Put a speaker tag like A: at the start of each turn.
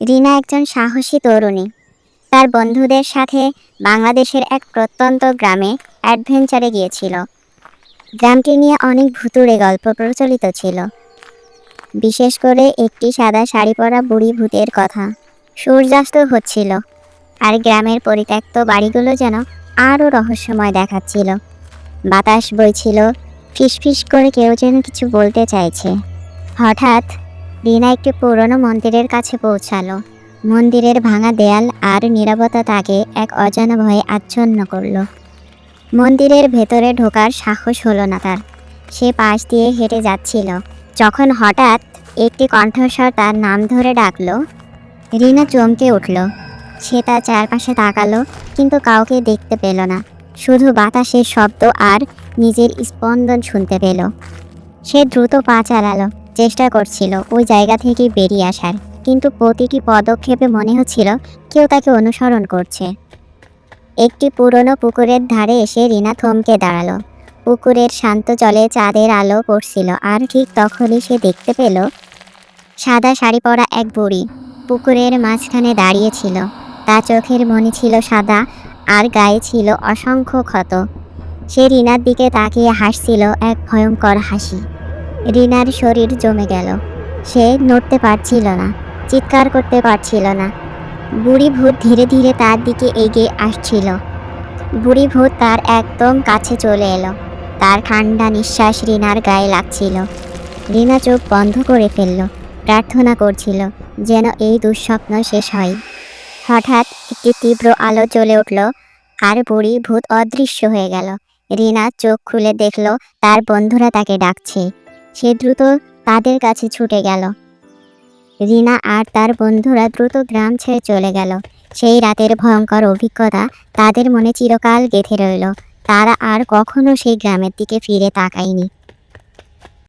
A: রিনা একজন সাহসী তরুণী। তার বন্ধুদের সাথে বাংলাদেশের এক প্রত্যন্ত গ্রামে অ্যাডভেঞ্চারে গিয়েছিল। গ্রামটি নিয়ে অনেক ভুতুড়ে গল্প প্রচলিত ছিল। বিশেষ করে একটি সাদা শাড়ি পরা বুড়ি ভূতের কথা। সূর্যাস্ত হচ্ছিল, আর গ্রামের পরিত্যক্ত বাড়িগুলো যেন আরও রহস্যময় দেখাচ্ছিল। বাতাস বইছিল, ফিসফিস করে কেউ যেন কিছু বলতে চাইছে। হঠাৎ রিনা একটি পুরনো মন্দিরের কাছে পৌঁছালো। মন্দিরের ভাঙা দেয়াল আর নীরবতা তাকে এক অজানা ভয়ে আচ্ছন্ন করল। মন্দিরের ভেতরে ঢোকার সাহস হলো না তার। সে পাশ দিয়ে হেঁটে যাচ্ছিল। যখন হঠাৎ একটি কণ্ঠস্বর তার নাম ধরে ডাকলো রিনা চমকে উঠল। সে তার চারপাশে তাকালো, কিন্তু কাউকে দেখতে পেল না। শুধু বাতাসের শব্দ আর নিজের স্পন্দন শুনতে পেল। সে দ্রুত পা চালালো। চেষ্টা করছিল ওই জায়গা থেকে বেরিয়ে আসার। কিন্তু প্রতিটি পদক্ষেপে মনে হচ্ছিল কেউ তাকে অনুসরণ করছে। একটি পুরনো পুকুরের ধারে এসে রিনা থমকে দাঁড়াল। পুকুরের শান্ত জলে চাঁদের আলো পড়ছিল আর ঠিক তখনই সে দেখতে পেল সাদা শাড়ি পরা এক বুড়ি পুকুরের মাঝখানে দাঁড়িয়েছিল তার চোখের মনি ছিল সাদা আর গায়ে ছিল অসংখ্য ক্ষত। সে রিনার দিকে তাকিয়ে হাসছিল এক ভয়ঙ্কর হাসি। রিনার শরীর জমে গেল। সে নড়তে পারছিল না, চিৎকার করতে পারছিল না। বুড়ি ভূত ধীরে ধীরে তার দিকে এগিয়ে আসছিল। বুড়ি ভূত তার একদম কাছে চলে এলো। তার ঠান্ডা নিঃশ্বাস রিনার গায়ে লাগছিল। রিনা চোখ বন্ধ করে ফেলল, প্রার্থনা করছিল যেন এই দুঃস্বপ্ন শেষ হয়। হঠাৎ একটি তীব্র আলো জ্বলে উঠল, আর বুড়ি ভূত অদৃশ্য হয়ে গেল। রিনা চোখ খুলে দেখল, তার বন্ধুরা তাকে ডাকছে। সে দ্রুত তাদের কাছে ছুটে গেল। রিনা আর তার বন্ধুরা দ্রুত গ্রাম ছেড়ে চলে গেল। সেই রাতের ভয়ঙ্কর অভিজ্ঞতা তাদের মনে চিরকাল গেঁথে রইল। তারা আর কখনো সেই গ্রামের দিকে ফিরে তাকায়নি।